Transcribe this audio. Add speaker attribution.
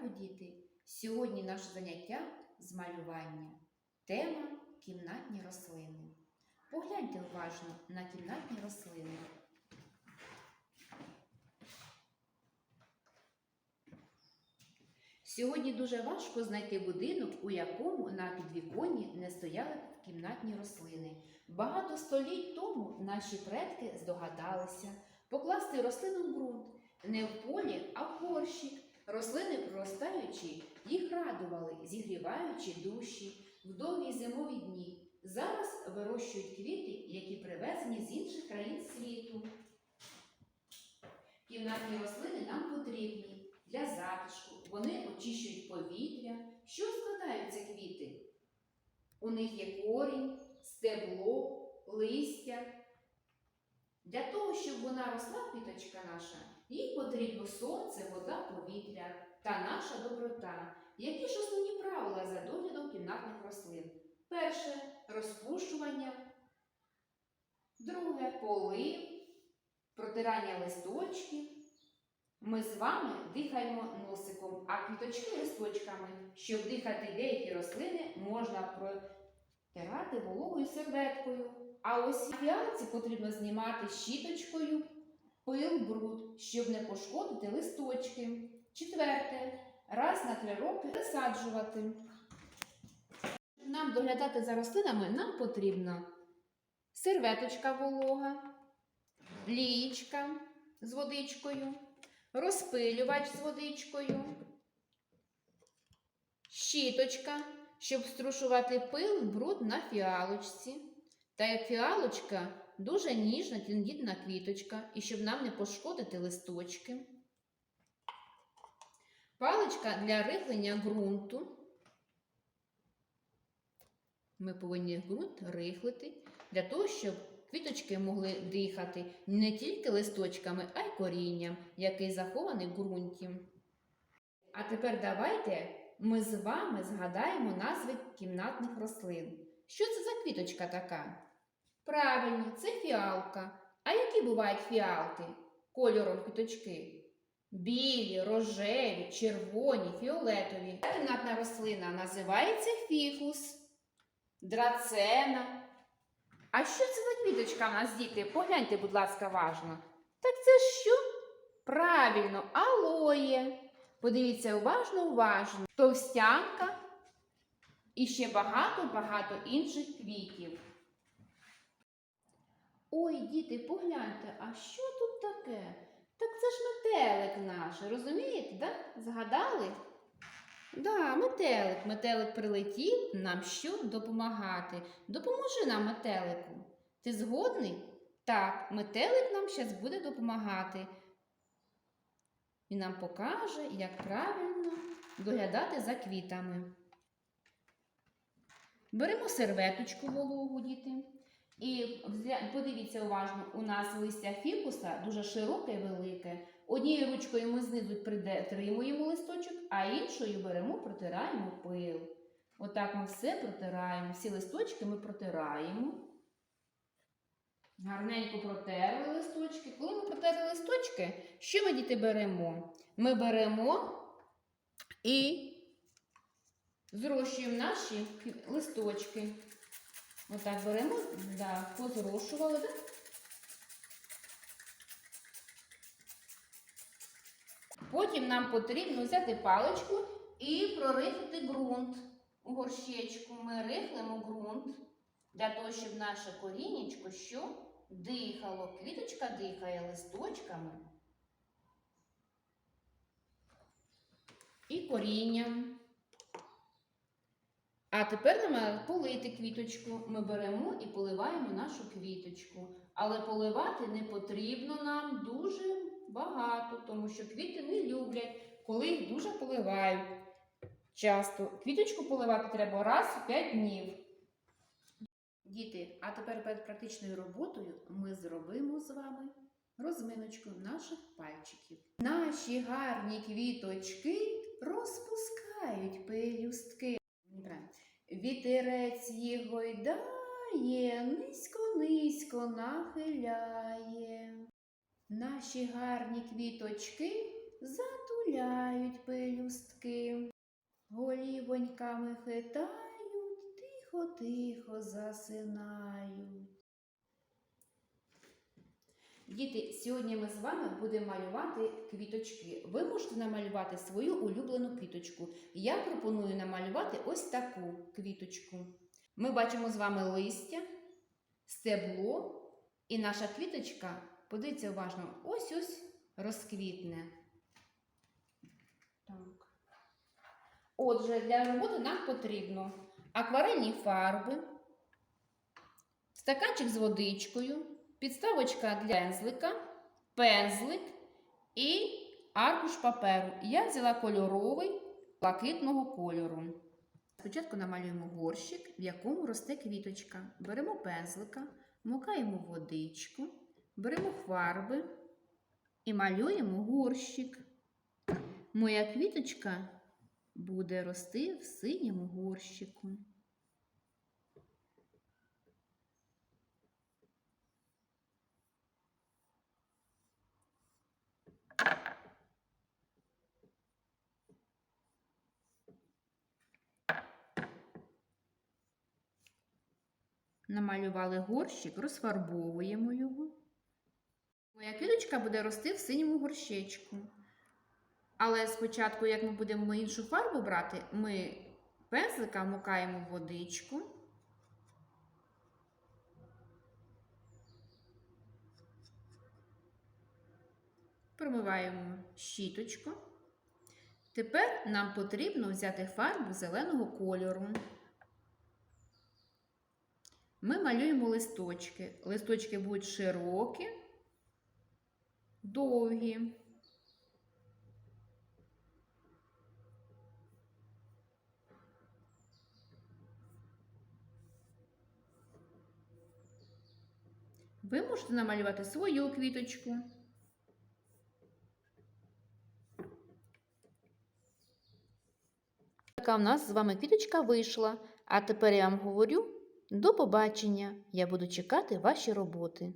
Speaker 1: ранку, діти! Сьогодні наше заняття з малювання. Тема кімнатні рослини. Погляньте уважно на кімнатні рослини. Сьогодні дуже важко знайти будинок, у якому на підвіконні не стояли кімнатні рослини. Багато століть тому наші предки здогадалися покласти рослину в ґрунт не в полі, а в горщик. Рослини, проростаючи, їх радували, зігріваючи душі в довгі зимові дні. Зараз вирощують квіти, які привезені з інших країн світу. Кімнатні рослини нам потрібні для затишку. Вони очищують повітря. Що складаються квіти? У них є корінь, стебло, листя. Для того, щоб вона росла, квіточка наша, їй потрібно сонце, вода, повітря та наша доброта. Які ж основні правила за доглядом кімнатних рослин? Перше розпушування, друге полив, протирання листочків. Ми з вами дихаємо носиком, а квіточки листочками. Щоб дихати деякі рослини, можна протирати вологою серветкою. А ось фіалці потрібно знімати щіточкою пил, бруд, щоб не пошкодити листочки. Четверте. Раз на три роки висаджувати. Нам доглядати за рослинами нам потрібна серветочка волога, лієчка з водичкою, розпилювач з водичкою, щіточка, щоб струшувати пил, бруд на фіалочці. Та як фіалочка дуже ніжна, тендітна квіточка, і щоб нам не пошкодити листочки. Паличка для рихлення ґрунту. Ми повинні ґрунт рихлити для того, щоб квіточки могли дихати не тільки листочками, а й корінням, який захований в ґрунті. А тепер давайте ми з вами згадаємо назви кімнатних рослин. Що це за квіточка така? Правильно, це фіалка. А які бувають фіалки? Кольором квіточки? Білі, рожеві, червоні, фіолетові. Кімнатна рослина називається фікус, драцена. А що це за квіточка в нас, діти? Погляньте, будь ласка, важно. Так це що? Правильно, алоє. Подивіться уважно, уважно. Товстянка і ще багато-багато інших квітів. Ой, діти, погляньте, а що тут таке? Так це ж метелик наш, розумієте, да? Згадали? Да, метелик. Метелик прилетів нам що допомагати. Допоможи нам, метелику. Ти згодний? Так, метелик нам зараз буде допомагати. Він нам покаже, як правильно доглядати за квітами. Беремо серветочку вологу, діти. І подивіться уважно, у нас листя фікуса дуже широке і велике. Однією ручкою ми знизу притримуємо листочок, а іншою беремо, протираємо пил. Отак ми все протираємо. Всі листочки ми протираємо. Гарненько протерли листочки. Коли ми протерли листочки, що ми діти беремо? Ми беремо і зрощуємо наші листочки. Отак беремо, да, позрошували, да? Потім нам потрібно взяти паличку і прорихлити ґрунт у горщечку. Ми рихлимо ґрунт для того, щоб наше корінечко що дихало. Квіточка дихає листочками і корінням. А тепер треба полити квіточку. Ми беремо і поливаємо нашу квіточку. Але поливати не потрібно нам дуже багато, тому що квіти не люблять, коли їх дуже поливають. Часто квіточку поливати треба раз у 5 днів. Діти, а тепер перед практичною роботою ми зробимо з вами розминочку наших пальчиків. Наші гарні квіточки розпускають пелюстки. Вітерець їх гойдає, низько-низько нахиляє. Наші гарні квіточки затуляють пелюстки. голівоньками хитають, тихо-тихо засинають. Діти, сьогодні ми з вами будемо малювати квіточки. Ви можете намалювати свою улюблену квіточку. Я пропоную намалювати ось таку квіточку. Ми бачимо з вами листя, стебло, і наша квіточка, подивіться уважно, ось ось розквітне. Так. Отже, для роботи нам потрібно акварельні фарби, стаканчик з водичкою, підставочка для пензлика, пензлик і аркуш паперу. Я взяла кольоровий блакитного кольору. Спочатку намалюємо горщик, в якому росте квіточка. Беремо пензлика, мукаємо водичку, беремо фарби і малюємо горщик. Моя квіточка буде рости в синьому горщику. Намалювали горщик, розфарбовуємо його. Моя квіточка буде рости в синьому горщичку. Але спочатку, як ми будемо іншу фарбу брати, ми пензлика вмикаємо в водичку. Промиваємо щіточку. Тепер нам потрібно взяти фарбу зеленого кольору. Ми малюємо листочки. Листочки будуть широкі, довгі. Ви можете намалювати свою квіточку. Така в нас з вами квіточка вийшла. А тепер я вам говорю до побачення. Я буду чекати ваші роботи.